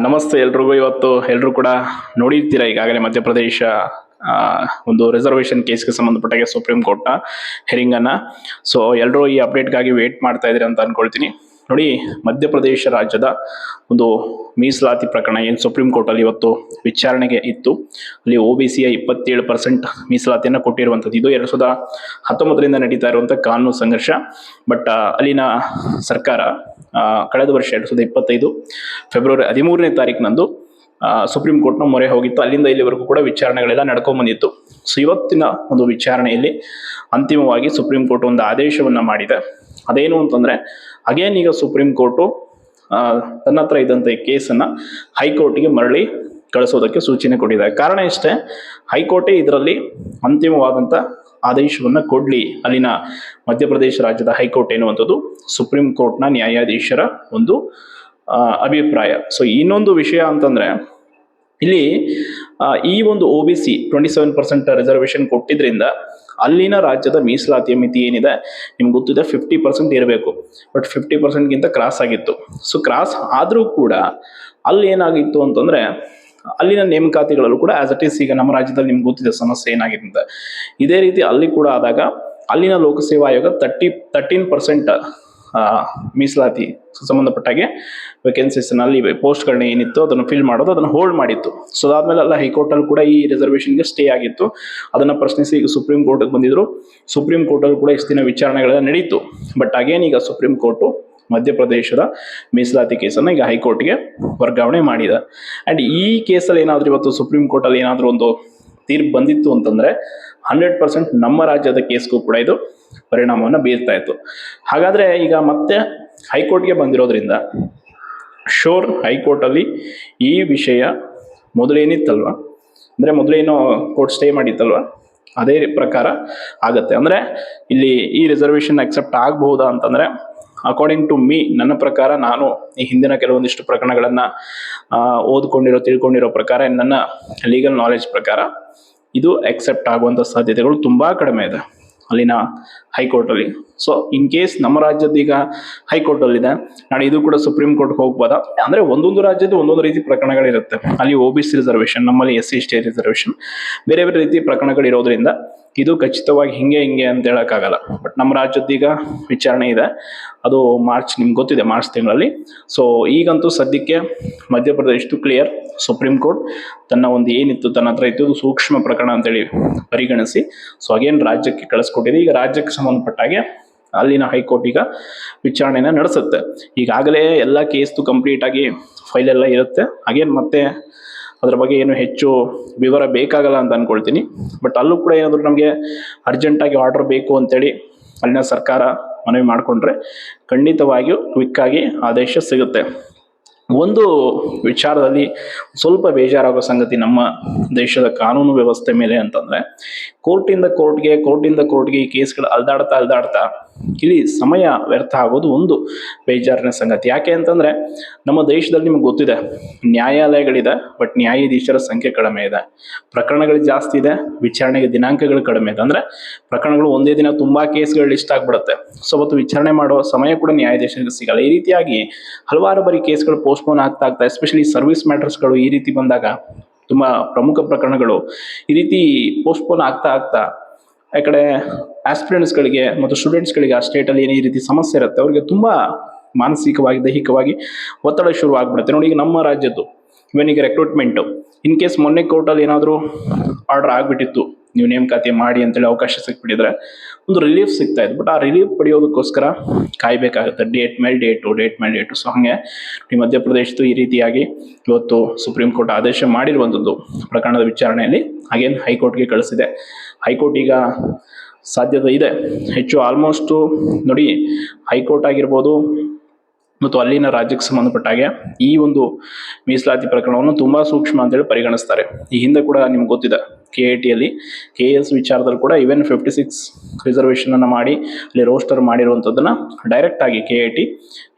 ನಮಸ್ತೆ ಎಲ್ರಿಗೂ. ಇವತ್ತು ಎಲ್ಲರೂ ಕೂಡ ನೋಡಿರ್ತೀರಾ ಈಗಾಗಲೇ ಮಧ್ಯಪ್ರದೇಶ ಒಂದು ರಿಸರ್ವೇಷನ್ ಕೇಸ್ಗೆ ಸಂಬಂಧಪಟ್ಟಾಗೆ ಸುಪ್ರೀಂ ಕೋರ್ಟ್ನ ಹೆರಿಂಗನ್ನ ಸೊ ಎಲ್ಲರೂ ಈ ಅಪ್ಡೇಟ್ಗಾಗಿ ವೇಟ್ ಮಾಡ್ತಾ ಇದ್ದೀರಿ ಅಂತ ಅನ್ಕೊಳ್ತೀನಿ. ನೋಡಿ, ಮಧ್ಯಪ್ರದೇಶ ರಾಜ್ಯದ ಒಂದು ಮೀಸಲಾತಿ ಪ್ರಕರಣ ಏನು? ಸುಪ್ರೀಂ ಕೋರ್ಟಲ್ಲಿ ಇವತ್ತು ವಿಚಾರಣೆಗೆ ಇತ್ತು. ಅಲ್ಲಿ ಒ ಬಿ ಸಿಯ ಇಪ್ಪತ್ತೇಳು ಪರ್ಸೆಂಟ್ ಮೀಸಲಾತಿಯನ್ನು ಕೊಟ್ಟಿರುವಂಥದ್ದು. ಇದು ಎರಡು ಸಾವಿರದ ಹತ್ತೊಂಬತ್ತರಿಂದ ನಡೀತಾ ಇರುವಂಥ ಕಾನೂನು ಸಂಘರ್ಷ. ಬಟ್ ಅಲ್ಲಿನ ಸರ್ಕಾರ ಕಳೆದ ವರ್ಷ ಎರಡು ಸಾವಿರದ ಇಪ್ಪತ್ತೈದು ಫೆಬ್ರವರಿ ಹದಿಮೂರನೇ ತಾರೀಕಿನಂದು ಸುಪ್ರೀಂ ಕೋರ್ಟ್ನ ಮೊರೆ ಹೋಗಿತ್ತು. ಅಲ್ಲಿಂದ ಇಲ್ಲಿವರೆಗೂ ಕೂಡ ವಿಚಾರಣೆಗಳೆಲ್ಲ ನಡ್ಕೊಂಡ್ ಬಂದಿತ್ತು. ಸೊ ಇವತ್ತಿನ ಒಂದು ವಿಚಾರಣೆಯಲ್ಲಿ ಅಂತಿಮವಾಗಿ ಸುಪ್ರೀಂ ಕೋರ್ಟ್ ಒಂದು ಆದೇಶವನ್ನ ಮಾಡಿದೆ. ಅದೇನು ಅಂತಂದ್ರೆ ಅಗೇನ್ ಈಗ ಸುಪ್ರೀಂ ಕೋರ್ಟು ತನ್ನ ಹತ್ರ ಇದ್ದಂಥ ಈ ಕೇಸನ್ನು ಹೈಕೋರ್ಟ್ಗೆ ಮರಳಿ ಕಳಿಸೋದಕ್ಕೆ ಸೂಚನೆ ಕೊಟ್ಟಿದೆ. ಕಾರಣ ಇಷ್ಟೇ ಹೈಕೋರ್ಟೇ ಇದರಲ್ಲಿ ಅಂತಿಮವಾದಂಥ ಆದೇಶವನ್ನು ಕೊಡಲಿ. ಅಲ್ಲಿನ ಮಧ್ಯಪ್ರದೇಶ ರಾಜ್ಯದ ಹೈಕೋರ್ಟ್ ಎನ್ನುವಂಥದ್ದು ಸುಪ್ರೀಂ ಕೋರ್ಟ್ನ ನ್ಯಾಯಾಧೀಶರ ಒಂದು ಅಭಿಪ್ರಾಯ. ಸೊ ಇನ್ನೊಂದು ವಿಷಯ ಅಂತಂದರೆ, ಇಲ್ಲಿ ಈ ಒಂದು O B C twenty seven percent ಕೊಟ್ಟಿದ್ರಿಂದ ಅಲ್ಲಿನ ರಾಜ್ಯದ ಮೀಸಲಾತಿಯ ಮಿತಿ ಏನಿದೆ? ನಿಮ್ಗೆ ಗೊತ್ತಿದೆ ಫಿಫ್ಟಿ ಪರ್ಸೆಂಟ್ ಇರಬೇಕು. ಬಟ್ ಫಿಫ್ಟಿ ಪರ್ಸೆಂಟ್ಗಿಂತ ಕ್ರಾಸ್ ಆಗಿತ್ತು. ಸೊ ಕ್ರಾಸ್ ಆದರೂ ಕೂಡ ಅಲ್ಲಿ ಏನಾಗಿತ್ತು ಅಂತಂದ್ರೆ ಅಲ್ಲಿನ ನೇಮಕಾತಿಗಳಲ್ಲೂ ಕೂಡ ಆಸ್ ಇಟ್ ಈಸ್ ಈಗ ನಮ್ಮ ರಾಜ್ಯದಲ್ಲಿ ನಿಮ್ಗೆ ಗೊತ್ತಿದೆ ಸಮಸ್ಯೆ ಏನಾಗಿದೆ ಅಂತ. ಇದೇ ರೀತಿ ಅಲ್ಲಿ ಕೂಡ ಆದಾಗ ಅಲ್ಲಿನ ಲೋಕಸೇವಾ ಆಯೋಗ ತರ್ಟಿ ತರ್ಟೀನ್ ಪರ್ಸೆಂಟ್ ಮೀಸಲಾತಿ ಸಂಬಂಧಪಟ್ಟಾಗೆ ವೇಕೆನ್ಸೀಸ್ನಲ್ಲಿ ಪೋಸ್ಟ್ಗಳನ್ನ ಏನಿತ್ತು ಅದನ್ನು ಫಿಲ್ ಮಾಡೋದು, ಅದನ್ನು ಹೋಲ್ಡ್ ಮಾಡಿತ್ತು. ಸೊ ಅದಾದ್ಮೇಲೆ ಅಲ್ಲ ಹೈಕೋರ್ಟ್ ಅಲ್ಲಿ ಕೂಡ ಈ ರಿಸರ್ವೇಶನ್ಗೆ ಸ್ಟೇ ಆಗಿತ್ತು. ಅದನ್ನ ಪ್ರಶ್ನಿಸಿ ಈಗ ಸುಪ್ರೀಂ ಕೋರ್ಟ್ ಬಂದಿದ್ರು. ಸುಪ್ರೀಂ ಕೋರ್ಟ್ ಅಲ್ಲಿ ಕೂಡ ಇಷ್ಟು ದಿನ ವಿಚಾರಣೆಗಳೆಲ್ಲ ನಡೀತು. ಬಟ್ ಅಗೇನ್ ಈಗ ಸುಪ್ರೀಂ ಕೋರ್ಟು ಮಧ್ಯಪ್ರದೇಶದ ಮೀಸಲಾತಿ ಕೇಸನ್ನು ಈಗ ಹೈಕೋರ್ಟ್ಗೆ ವರ್ಗಾವಣೆ ಮಾಡಿದೆ. ಅಂಡ್ ಈ ಕೇಸಲ್ಲಿ ಏನಾದರೂ ಇವತ್ತು ಸುಪ್ರೀಂ ಕೋರ್ಟಲ್ಲಿ ಏನಾದ್ರೂ ಒಂದು ತೀರ್ಪು ಬಂದಿತ್ತು ಅಂತಂದ್ರೆ ಹಂಡ್ರೆಡ್ ಪರ್ಸೆಂಟ್ ನಮ್ಮ ರಾಜ್ಯದ ಕೇಸ್ಗೂ ಕೂಡ ಇದು ಪರಿಣಾಮವನ್ನು ಬೀರ್ತಾ ಇತ್ತು. ಹಾಗಾದ್ರೆ ಈಗ ಮತ್ತೆ ಹೈಕೋರ್ಟ್ಗೆ ಬಂದಿರೋದ್ರಿಂದ ಶೋರ್ ಹೈಕೋರ್ಟಲ್ಲಿ ಈ ವಿಷಯ ಮೊದಲೇನಿತ್ತಲ್ವ? ಅಂದರೆ ಮೊದಲೇನೋ ಕೋರ್ಟ್ ಸ್ಟೇ ಮಾಡಿತ್ತಲ್ವ? ಅದೇ ಪ್ರಕಾರ ಆಗುತ್ತೆ. ಅಂದರೆ ಇಲ್ಲಿ ಈ ರಿಸರ್ವೇಷನ್ ಅಕ್ಸೆಪ್ಟ್ ಆಗಬಹುದಾ ಅಂತಂದರೆ ಅಕಾರ್ಡಿಂಗ್ ಟು ಮೀ ನನ್ನ ಪ್ರಕಾರ ನಾನು ಈ ಹಿಂದಿನ ಕೆಲವೊಂದಿಷ್ಟು ಪ್ರಕರಣಗಳನ್ನು ಓದ್ಕೊಂಡಿರೋ, ತಿಳ್ಕೊಂಡಿರೋ ಪ್ರಕಾರ, ನನ್ನ ಲೀಗಲ್ ನಾಲೆಜ್ ಪ್ರಕಾರ ಇದು ಎಕ್ಸೆಪ್ಟ್ ಆಗುವಂಥ ಸಾಧ್ಯತೆಗಳು ತುಂಬ ಕಡಿಮೆ ಇದೆ. ಅಲ್ಲಿನ ಹೈಕೋರ್ಟಲ್ಲಿ. ಸೊ ಇನ್ ಕೇಸ್ ನಮ್ಮ ರಾಜ್ಯದ ಈಗ ಹೈಕೋರ್ಟಲ್ಲಿದೆ, ನಾಳೆ ಇದು ಕೂಡ ಸುಪ್ರೀಂ ಕೋರ್ಟ್ ಹೋಗ್ಬೋದಾ? ಅಂದ್ರೆ ಒಂದೊಂದು ರಾಜ್ಯದ ಒಂದೊಂದು ರೀತಿ ಪ್ರಕರಣಗಳಿರುತ್ತೆ. ಅಲ್ಲಿ ಓ ಬಿ ಸಿ ರಿಸರ್ವೇಷನ್ ನಮ್ಮಲ್ಲಿ ಎಸ್ ಸಿ ಎಸ್ ಟಿ ಬೇರೆ ಬೇರೆ ರೀತಿ ಪ್ರಕರಣಗಳಿರೋದ್ರಿಂದ ಇದು ಖಚಿತವಾಗಿ ಹಿಂಗೆ ಹಿಂಗೆ ಅಂತ ಹೇಳೋಕ್ಕಾಗಲ್ಲ. ಬಟ್ ನಮ್ಮ ರಾಜ್ಯದ ಈಗ ವಿಚಾರಣೆ ಇದೆ. ಅದು ಮಾರ್ಚ್ ನಿಮ್ಗೆ ಗೊತ್ತಿದೆ ಮಾರ್ಚ್ ತಿಂಗಳಲ್ಲಿ. ಸೊ ಈಗಂತೂ ಸದ್ಯಕ್ಕೆ ಮಧ್ಯಪ್ರದೇಶದ್ದು ಕ್ಲಿಯರ್ ಸುಪ್ರೀಂ ಕೋರ್ಟ್ ತನ್ನ ಒಂದು ಏನಿತ್ತು, ತನ್ನ ಹತ್ರ ಇತ್ತು ಸೂಕ್ಷ್ಮ ಪ್ರಕರಣ ಅಂತೇಳಿ ಪರಿಗಣಿಸಿ. ಸೊ ಅಗೇನ್ ರಾಜ್ಯಕ್ಕೆ ಕಳಿಸ್ಕೊಟ್ಟಿದೆ. ಈಗ ರಾಜ್ಯಕ್ಕೆ ಸಂಬಂಧಪಟ್ಟಾಗೆ ಅಲ್ಲಿನ ಹೈಕೋರ್ಟ್ ಈಗ ವಿಚಾರಣೆನ ನಡೆಸುತ್ತೆ. ಈಗಾಗಲೇ ಎಲ್ಲ ಕೇಸ್ದು ಕಂಪ್ಲೀಟ್ ಆಗಿ ಫೈಲ್ ಎಲ್ಲ ಇರುತ್ತೆ. ಹಾಗೇನ್ ಮತ್ತೆ ಅದ್ರ ಬಗ್ಗೆ ಏನು ಹೆಚ್ಚು ವಿವರ ಬೇಕಾಗಲ್ಲ ಅಂತ ಅನ್ಕೊಳ್ತೀನಿ. ಬಟ್ ಅಲ್ಲೂ ಕೂಡ ಏನಾದರೂ ನಮಗೆ ಅರ್ಜೆಂಟಾಗಿ ಆರ್ಡರ್ ಬೇಕು ಅಂತೇಳಿ ಅಲ್ಲಿನ ಸರ್ಕಾರ ಮನವಿ ಮಾಡಿಕೊಂಡ್ರೆ ಖಂಡಿತವಾಗಿಯೂ ಕ್ವಿಕ್ಕಾಗಿ ಆದೇಶ ಸಿಗುತ್ತೆ. ಒಂದು ವಿಚಾರದಲ್ಲಿ ಸ್ವಲ್ಪ ಬೇಜಾರಾಗೋ ಸಂಗತಿ ನಮ್ಮ ದೇಶದ ಕಾನೂನು ವ್ಯವಸ್ಥೆ ಮೇಲೆ ಅಂತಂದ್ರೆ ಕೋರ್ಟಿಂದ ಕೋರ್ಟ್ಗೆ ಕೋರ್ಟಿಂದ ಕೋರ್ಟ್ಗೆ ಈ ಕೇಸ್ಗಳು ಅಲ್ದಾಡ್ತಾ ಅಲ್ದಾಡ್ತಾ ಇಲ್ಲಿ ಸಮಯ ವ್ಯರ್ಥ ಆಗೋದು ಒಂದು ಬೇಜಾರಿನ ಸಂಗತಿ. ಯಾಕೆ ಅಂತಂದ್ರೆ ನಮ್ಮ ದೇಶದಲ್ಲಿ ನಿಮ್ಗೆ ಗೊತ್ತಿದೆ, ನ್ಯಾಯಾಲಯಗಳಿದೆ, ಬಟ್ ನ್ಯಾಯಾಧೀಶರ ಸಂಖ್ಯೆ ಕಡಿಮೆ ಇದೆ. ಪ್ರಕರಣಗಳು ಜಾಸ್ತಿ ಇದೆ, ವಿಚಾರಣೆಗೆ ದಿನಾಂಕಗಳು ಕಡಿಮೆ ಇದೆ. ಅಂದ್ರೆ ಪ್ರಕರಣಗಳು ಒಂದೇ ದಿನ ತುಂಬಾ ಕೇಸ್ಗಳು ಲಿಸ್ಟ್ ಆಗ್ಬಿಡುತ್ತೆ. ಸೊ ಅವತ್ತು ವಿಚಾರಣೆ ಮಾಡೋ ಸಮಯ ಕೂಡ ನ್ಯಾಯಾಧೀಶರಿಗೆ ಸಿಗಲ್ಲ. ಈ ರೀತಿಯಾಗಿ ಹಲವಾರು ಬಾರಿ ಕೇಸ್ಗಳು ಪೋಸ್ಟ್ಪೋನ್ ಆಗ್ತಾ ಆಗ್ತಾ ಎಸ್ಪೆಷಲಿ ಸರ್ವಿಸ್ ಮ್ಯಾಟರ್ಸ್ಗಳು ಈ ರೀತಿ ಬಂದಾಗ ತುಂಬಾ ಪ್ರಮುಖ ಪ್ರಕರಣಗಳು. ಈ ರೀತಿ ಪೋಸ್ಟ್ಪೋನ್ ಆಗ್ತಾ ಆಗ್ತಾ ಆ ಕಡೆ ಆಸ್ಪಿರೆಂಟ್ಸ್ಗಳಿಗೆ ಮತ್ತು ಸ್ಟೂಡೆಂಟ್ಸ್ಗಳಿಗೆ ಆ ಸ್ಟೇಟಲ್ಲಿ ಏನೇ ಈ ರೀತಿ ಸಮಸ್ಯೆ ಇರುತ್ತೆ, ಅವರಿಗೆ ತುಂಬ ಮಾನಸಿಕವಾಗಿ, ದೈಹಿಕವಾಗಿ ಒತ್ತಡ ಶುರುವಾಗ್ಬಿಡುತ್ತೆ ನೋಡಿ ಈಗ ನಮ್ಮ ರಾಜ್ಯದ್ದು ಇವನ್ ಈಗ ರೆಕ್ರೂಟ್ಮೆಂಟು ಇನ್ ಕೇಸ್ ಮೊನ್ನೆ ಕೋರ್ಟಲ್ಲಿ ಏನಾದರೂ ಆರ್ಡರ್ ಆಗಿಬಿಟ್ಟಿತ್ತು, ನೀವು ನೇಮಕಾತಿ ಮಾಡಿ ಅಂತೇಳಿ ಅವಕಾಶ ಸಿಕ್ಬಿಟ್ಟಿದ್ರೆ ಒಂದು ರಿಲೀಫ್ ಸಿಗ್ತಾ ಇದೆ ಬಟ್ ಆ ರಿಲೀಫ್ ಪಡೆಯೋದಕ್ಕೋಸ್ಕರ ಕಾಯ್ಬೇಕಾಗುತ್ತೆ. ಡೇಟ್ ಮೇಲೆ ಡೇಟು ಡೇಟ್ ಮೇಲೆ ಡೇಟು ಸೊ ಹಾಗೆ ಈ ಮಧ್ಯಪ್ರದೇಶದ್ದು ಈ ರೀತಿಯಾಗಿ ಇವತ್ತು ಸುಪ್ರೀಂ ಕೋರ್ಟ್ ಆದೇಶ ಮಾಡಿರುವಂಥದ್ದು ಪ್ರಕರಣದ ವಿಚಾರಣೆಯಲ್ಲಿ ಹಾಗೇನು ಹೈಕೋರ್ಟ್ಗೆ ಕಳಿಸಿದೆ. ಹೈಕೋರ್ಟ್ ಈಗ ಸಾಧ್ಯತೆ ಇದೆ. ಹೆಚ್ಚು ಆಲ್ಮೋಸ್ಟು ನೋಡಿ ಹೈಕೋರ್ಟ್ ಆಗಿರ್ಬೋದು ಮತ್ತು ಅಲ್ಲಿನ ರಾಜ್ಯಕ್ಕೆ ಸಂಬಂಧಪಟ್ಟಾಗೆ ಈ ಒಂದು ಮೀಸಲಾತಿ ಪ್ರಕರಣವನ್ನು ತುಂಬ ಸೂಕ್ಷ್ಮ ಅಂತೇಳಿ ಪರಿಗಣಿಸ್ತಾರೆ. ಈ ಹಿಂದೆ ಕೂಡ ನಿಮ್ಗೆ ಗೊತ್ತಿದೆ. ಕೆ ಐ ಟಿಯಲ್ಲಿ ಕೆ ಎಸ್ ವಿಚಾರದಲ್ಲಿ ಕೂಡ ಇವೆನ್ ಫಿಫ್ಟಿ ಸಿಕ್ಸ್ ರಿಸರ್ವೇಷನನ್ನು ಮಾಡಿ, ಅಲ್ಲಿ ರೋಸ್ಟರ್ ಮಾಡಿರುವಂಥದ್ದನ್ನು ಡೈರೆಕ್ಟಾಗಿ ಕೆ ಐ ಟಿ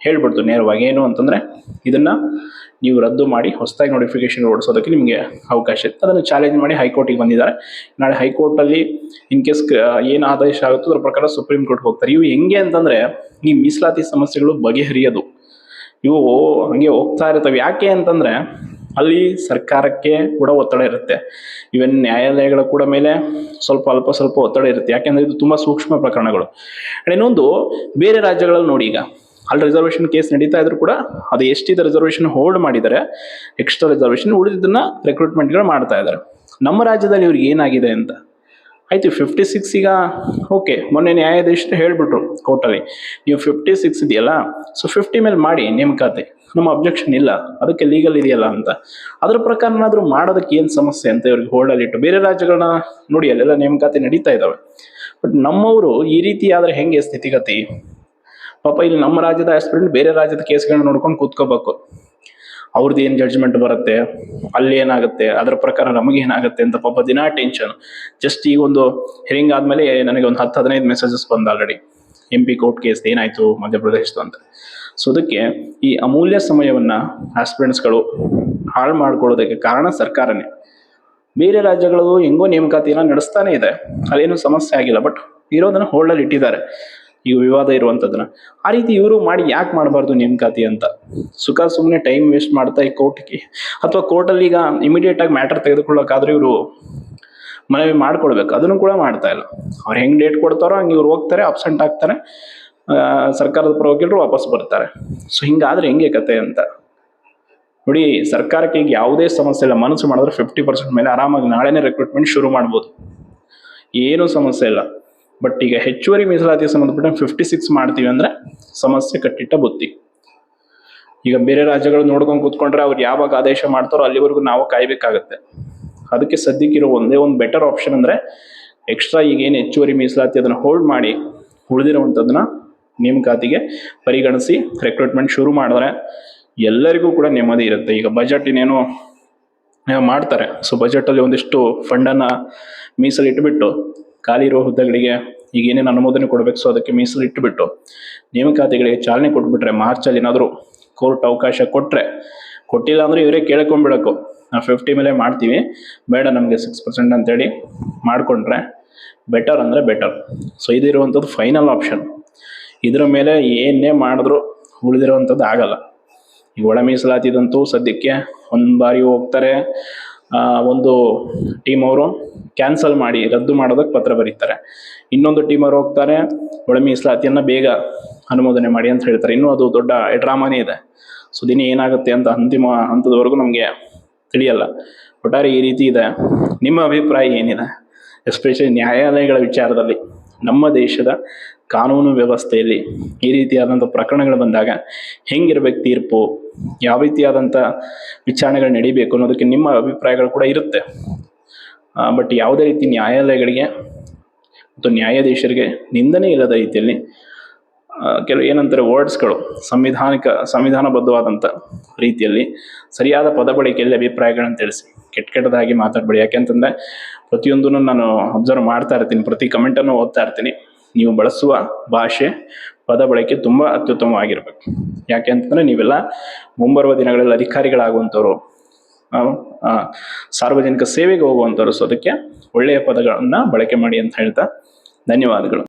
ಹೇಳ್ಬಿಡ್ತು ನೇರವಾಗಿ. ಏನು ಅಂತಂದರೆ, ಇದನ್ನು ನೀವು ರದ್ದು ಮಾಡಿ, ಹೊಸದಾಗಿ ನೋಟಿಫಿಕೇಶನ್ ಓಡಿಸೋದಕ್ಕೆ ನಿಮಗೆ ಅವಕಾಶ ಇತ್ತು. ಅದನ್ನು ಚಾಲೆಂಜ್ ಮಾಡಿ ಹೈಕೋರ್ಟಿಗೆ ಬಂದಿದ್ದಾರೆ. ನಾಳೆ ಹೈಕೋರ್ಟಲ್ಲಿ ಇನ್ ಕೇಸ್ ಏನು ಆದೇಶ ಆಗುತ್ತೋ ಅದ್ರ ಪ್ರಕಾರ ಸುಪ್ರೀಂ ಕೋರ್ಟ್ ಹೋಗ್ತಾರೆ. ಇವು ಹೆಂಗೆ ಅಂತಂದರೆ, ಈ ಮೀಸಲಾತಿ ಸಮಸ್ಯೆಗಳು ಬಗೆಹರಿಯೋದು. ಇವು ಹಂಗೆ ಹೋಗ್ತಾ ಇರ್ತವೆ. ಯಾಕೆ ಅಂತಂದ್ರೆ ಅಲ್ಲಿ ಸರ್ಕಾರಕ್ಕೆ ಕೂಡ ಒತ್ತಡ ಇರುತ್ತೆ. ಇವನ್ ನ್ಯಾಯಾಲಯಗಳ ಕೂಡ ಮೇಲೆ ಸ್ವಲ್ಪ ಅಲ್ಪ ಸ್ವಲ್ಪ ಒತ್ತಡ ಇರುತ್ತೆ. ಯಾಕೆಂದ್ರೆ ಇದು ತುಂಬಾ ಸೂಕ್ಷ್ಮ ಪ್ರಕರಣಗಳು. ಅಂಡ್ ಇನ್ನೊಂದು, ಬೇರೆ ರಾಜ್ಯಗಳಲ್ಲಿ ನೋಡಿ ಈಗ. ಅಲ್ಲಿ ರಿಸರ್ವೇಷನ್ ಕೇಸ್ ನಡೀತಾ ಇದ್ರು ಕೂಡ ಅದು ಎಷ್ಟಿದೆ ರಿಸರ್ವೇಷನ್ ಹೋಲ್ಡ್ ಮಾಡಿದರೆ ಎಕ್ಸ್ಟ್ರಾ ರಿಸರ್ವೇಷನ್ ಉಳಿದಿದ್ದನ್ನ ರೆಕ್ರೂಟ್ಮೆಂಟ್ಗಳು ಮಾಡ್ತಾ ಇದ್ದಾರೆ. ನಮ್ಮ ರಾಜ್ಯದಲ್ಲಿ ಇವ್ರಿಗೆ ಏನಾಗಿದೆ ಅಂತ? ಆಯ್ತು ಫಿಫ್ಟಿ ಸಿಕ್ಸ್ ಈಗ ಓಕೆ ಮೊನ್ನೆ ನ್ಯಾಯಾಧೀಶರು ಹೇಳ್ಬಿಟ್ರು ಕೋರ್ಟಲ್ಲಿ ನೀವು ಫಿಫ್ಟಿ ಸಿಕ್ಸ್ ಇದೆಯಲ್ಲ ಸೊ ಫಿಫ್ಟಿ ಮೇಲೆ ಮಾಡಿ ನೇಮಕಾತಿ. ನಮ್ಮ ಅಬ್ಜೆಕ್ಷನ್ ಇಲ್ಲ. ಅದಕ್ಕೆ ಲೀಗಲ್ ಇದೆಯಲ್ಲ ಅಂತ. ಅದ್ರ ಪ್ರಕಾರನಾದ್ರೂ ಮಾಡೋದಕ್ಕೆ ಏನು ಸಮಸ್ಯೆ ಅಂತ ಇವ್ರಿಗೆ ಹೋಲ್ಡಲ್ಲಿ ಇಟ್ಟು ಬೇರೆ ರಾಜ್ಯಗಳನ್ನ ನೋಡಿ, ಅಲ್ಲೆಲ್ಲ ನೇಮಕಾತಿ ನಡೀತಾ ಇದ್ದಾವೆ ಬಟ್ ನಮ್ಮವರು ಈ ರೀತಿ ಆದ್ರೆ ಹೆಂಗೆ ಸ್ಥಿತಿಗತಿ? ಪಾಪ ಇಲ್ಲಿ ನಮ್ಮ ರಾಜ್ಯದ ಆಸ್ಪಿರೆಂಟ್ ಬೇರೆ ರಾಜ್ಯದ ಕೇಸ್ಗಳನ್ನ ನೋಡ್ಕೊಂಡು ಕೂತ್ಕೋಬೇಕು. ಅವ್ರದ್ದು ಏನು ಜಡ್ಜ್ಮೆಂಟ್ ಬರುತ್ತೆ? ಅಲ್ಲಿ ಏನಾಗುತ್ತೆ? ಅದ್ರ ಪ್ರಕಾರ ನಮಗೆ ಏನಾಗುತ್ತೆ ಅಂತ ಪಾಪ ದಿನ ಟೆನ್ಷನ್ ಜಸ್ಟ್ ಈಗ ಒಂದು ಹೆರಿಂಗ್ ಆದ್ಮೇಲೆ ನನಗೆ ಒಂದು ಹತ್ತು ಹದಿನೈದು ಮೆಸೇಜಸ್ ಬಂದ already M P court case ಏನಾಯ್ತು ಮಧ್ಯಪ್ರದೇಶದ ಅಂತ. ಸೊ ಅದಕ್ಕೆ ಈ ಅಮೂಲ್ಯ ಸಮಯವನ್ನ ಆಸ್ಪಿರೆಂಟ್ಸ್ಗಳು ಹಾಳು ಮಾಡ್ಕೊಳ್ಳೋದಕ್ಕೆ ಕಾರಣ ಸರ್ಕಾರನೇ. ಬೇರೆ ರಾಜ್ಯಗಳು ಹೆಂಗೋ ನೇಮಕಾತಿಯನ್ನು ನಡೆಸ್ತಾನೆ ಇದೆ. ಅಲ್ಲೇನು ಸಮಸ್ಯೆ ಆಗಿಲ್ಲ ಬಟ್ ಇರೋದನ್ನ ಹೋಲ್ಡಲ್ಲಿ ಇಟ್ಟಿದ್ದಾರೆ. ಈಗ ವಿವಾದ ಇರುವಂಥದ್ದನ್ನ ಆ ರೀತಿ ಇವರು ಮಾಡಿ ಯಾಕೆ ಮಾಡಬಾರ್ದು ನೇಮಕಾತಿ ಅಂತ? ಸುಖ ಸುಮ್ಮನೆ ಟೈಮ್ ವೇಸ್ಟ್ ಮಾಡ್ತಾ ಈ ಕೋರ್ಟ್ಗೆ ಅಥವಾ ಕೋರ್ಟಲ್ಲಿ ಈಗ ಇಮಿಡಿಯೇಟ್ ಆಗಿ ಮ್ಯಾಟರ್ ತೆಗೆದುಕೊಳ್ಳೋಕ್ಕಾದ್ರೆ ಇವರು ಮನವಿ ಮಾಡ್ಕೊಡ್ಬೇಕು. ಅದನ್ನು ಕೂಡ ಮಾಡ್ತಾ ಇಲ್ಲ. ಅವ್ರು ಹೆಂಗೆ ಡೇಟ್ ಕೊಡ್ತಾರೋ ಹಂಗೆ ಇವ್ರು ಹೋಗ್ತಾರೆ ಅಬ್ಸೆಂಟ್ ಆಗ್ತಾರೆ. ಸರ್ಕಾರದ ಪರ ವಕೀಲರು ವಾಪಸ್ ಬರ್ತಾರೆ. ಸೊ ಹಿಂಗಾದ್ರೆ ಹೆಂಗೆ ಕತೆ ಅಂತ. ನೋಡಿ, ಸರ್ಕಾರಕ್ಕೆ ಈಗ ಯಾವುದೇ ಸಮಸ್ಯೆ ಇಲ್ಲ. ಮನಸ್ಸು ಮಾಡಿದ್ರೆ ಫಿಫ್ಟಿ ಪರ್ಸೆಂಟ್ ಮೇಲೆ ಆರಾಮಾಗಿ ನಾಳೆನೇ ರೆಕ್ರೂಟ್ಮೆಂಟ್ ಶುರು ಮಾಡ್ಬೋದು. ಏನೂ ಸಮಸ್ಯೆ ಇಲ್ಲ. ಬಟ್ ಈಗ ಹೆಚ್ಚುವರಿ ಮೀಸಲಾತಿಗೆ ಸಂಬಂಧಪಟ್ಟ ಫಿಫ್ಟಿ ಸಿಕ್ಸ್ ಮಾಡ್ತೀವಿ ಅಂದ್ರೆ ಸಮಸ್ಯೆ ಕಟ್ಟಿಟ್ಟ ಬುತ್ತಿ. ಈಗ ಬೇರೆ ರಾಜ್ಯಗಳು ನೋಡ್ಕೊಂಡು ಕೂತ್ಕೊಂಡ್ರೆ ಅವ್ರು ಯಾವಾಗ ಆದೇಶ ಮಾಡ್ತಾರೋ ಅಲ್ಲಿವರೆಗೂ ನಾವು ಕಾಯ್ಬೇಕಾಗತ್ತೆ. ಅದಕ್ಕೆ ಸದ್ಯಕ್ಕಿರೋ ಒಂದೇ ಒಂದು ಬೆಟರ್ ಆಪ್ಷನ್ ಅಂದರೆ ಎಕ್ಸ್ಟ್ರಾ ಈಗ ಏನು ಹೆಚ್ಚುವರಿ ಮೀಸಲಾತಿ ಅದನ್ನು ಹೋಲ್ಡ್ ಮಾಡಿ ಉಳಿದಿರುವಂಥದ್ದನ್ನ ನೇಮಕಾತಿಗೆ ಪರಿಗಣಿಸಿ ರೆಕ್ರೂಟ್ಮೆಂಟ್ ಶುರು ಮಾಡಿದ್ರೆ ಎಲ್ಲರಿಗೂ ಕೂಡ ನೆಮ್ಮದಿ ಇರುತ್ತೆ. ಈಗ ಬಜೆಟ್ ಇನ್ನೇನು ಮಾಡ್ತಾರೆ. ಸೊ ಬಜೆಟಲ್ಲಿ ಒಂದಿಷ್ಟು ಫಂಡನ್ನು ಮೀಸಲಿಟ್ಟುಬಿಟ್ಟು ಖಾಲಿ ಇರುವ ಹುದ್ದೆಗಳಿಗೆ ಈಗ ಏನೇನು ಅನುಮೋದನೆ ಕೊಡಬೇಕು ಸೊ ಅದಕ್ಕೆ ಮೀಸಲಿಟ್ಟುಬಿಟ್ಟು ನೇಮಕಾತಿಗಳಿಗೆ ಚಾಲನೆ ಕೊಟ್ಬಿಟ್ರೆ ಮಾರ್ಚಲ್ಲಿ ಏನಾದರೂ ಕೋರ್ಟ್ ಅವಕಾಶ ಕೊಟ್ಟರೆ ಕೊಟ್ಟಿಲ್ಲ ಅಂದರೆ ಇವರೇ ಕೇಳ್ಕೊಂಬಿಡಬೇಕು ನಾವು ಫಿಫ್ಟಿ ಮೇಲೆ ಮಾಡ್ತೀವಿ. ಬೇಡ ನಮಗೆ ಸಿಕ್ಸ್ ಪರ್ಸೆಂಟ್ ಅಂತೇಳಿ ಮಾಡಿಕೊಂಡ್ರೆ ಬೆಟರ್ ಅಂದರೆ ಬೆಟರ್ ಸೊ ಇದಿರುವಂಥದ್ದು ಫೈನಲ್ ಆಪ್ಷನ್ ಇದರ ಮೇಲೆ ಏನೇ ಮಾಡಿದ್ರು ಉಳಿದಿರುವಂಥದ್ದು ಆಗಲ್ಲ. ಈಗ ಒಳ ಮೀಸಲಾತಿದಂತೂ ಸದ್ಯಕ್ಕೆ ಒಂದು ಬಾರಿ ಹೋಗ್ತಾರೆ. ಒಂದು ಟೀಮ್ ಅವರು ಕ್ಯಾನ್ಸಲ್ ಮಾಡಿ ರದ್ದು ಮಾಡೋದಕ್ಕೆ ಪತ್ರ ಬರೀತಾರೆ. ಇನ್ನೊಂದು ಟೀಮ್ ಅವರು ಹೋಗ್ತಾರೆ, ಒಳ ಮೀಸಲಾತಿಯನ್ನು ಬೇಗ ಅನುಮೋದನೆ ಮಾಡಿ ಅಂತ ಹೇಳ್ತಾರೆ. ಇನ್ನೂ ಅದು ದೊಡ್ಡ ಡ್ರಾಮಾನೇ ಇದೆ. ಸೊ ದಿನ ಏನಾಗುತ್ತೆ ಅಂತ ಅಂತಿಮ ಹಂತದವರೆಗೂ ನಮಗೆ ತಿಳಿಯಲ್ಲ. ಒಟ್ಟಾರೆ ಈ ರೀತಿ ಇದೆ. ನಿಮ್ಮ ಅಭಿಪ್ರಾಯ ಏನಿದೆ? ಎಸ್ಪೆಷಲಿ ನ್ಯಾಯಾಲಯಗಳ ವಿಚಾರದಲ್ಲಿ. ನಮ್ಮ ದೇಶದ ಕಾನೂನು ವ್ಯವಸ್ಥೆಯಲ್ಲಿ ಈ ರೀತಿಯಾದಂಥ ಪ್ರಕರಣಗಳು ಬಂದಾಗ ಹೆಂಗಿರ್ಬೇಕು ತೀರ್ಪು? ಯಾವ ರೀತಿಯಾದಂಥ ವಿಚಾರಣೆಗಳು ನಡಿಬೇಕು ಅನ್ನೋದಕ್ಕೆ ನಿಮ್ಮ ಅಭಿಪ್ರಾಯಗಳು ಕೂಡ ಇರುತ್ತೆ. ಬಟ್ ಯಾವುದೇ ರೀತಿ ನ್ಯಾಯಾಲಯಗಳಿಗೆ ಮತ್ತು ನ್ಯಾಯಾಧೀಶರಿಗೆ ನಿಂದನೆ ಇಲ್ಲದ ರೀತಿಯಲ್ಲಿ ಕೆಲವು ಏನಂತಾರೆ ವರ್ಡ್ಸ್ಗಳು ಸಂವಿಧಾನಿಕ ಸಂವಿಧಾನಬದ್ಧವಾದಂಥ ರೀತಿಯಲ್ಲಿ ಸರಿಯಾದ ಪದ ಬಳಕೆಯಲ್ಲಿ ಅಭಿಪ್ರಾಯಗಳನ್ನು ತಿಳಿಸಿ. ಕೆಟ್ಟ ಕೆಟ್ಟದಾಗಿ ಮಾತಾಡಬೇಡಿ. ಯಾಕೆಂತಂದರೆ ಪ್ರತಿಯೊಂದನ್ನು ನಾನು ಅಬ್ಸರ್ವ್ ಮಾಡ್ತಾ ಇರ್ತೀನಿ. ಪ್ರತಿ ಕಮೆಂಟನ್ನು ಓದ್ತಾ ಇರ್ತೀನಿ. ನೀವು ಬಳಸುವ ಭಾಷೆ ಪದ ಬಳಕೆ ತುಂಬ ಅತ್ಯುತ್ತಮವಾಗಿರ್ಬೇಕು. ಯಾಕೆ ಅಂತಂದರೆ ನೀವೆಲ್ಲ ಮುಂಬರುವ ದಿನಗಳಲ್ಲಿ ಅಧಿಕಾರಿಗಳಾಗುವಂಥವ್ರು ಸಾರ್ವಜನಿಕ ಸೇವೆಗೆ ಹೋಗುವಂಥವ್ರು. ಸೊ ಅದಕ್ಕೆ ಒಳ್ಳೆಯ ಪದಗಳನ್ನು ಬಳಕೆ ಮಾಡಿ ಅಂತ ಹೇಳ್ತಾ ಧನ್ಯವಾದಗಳು.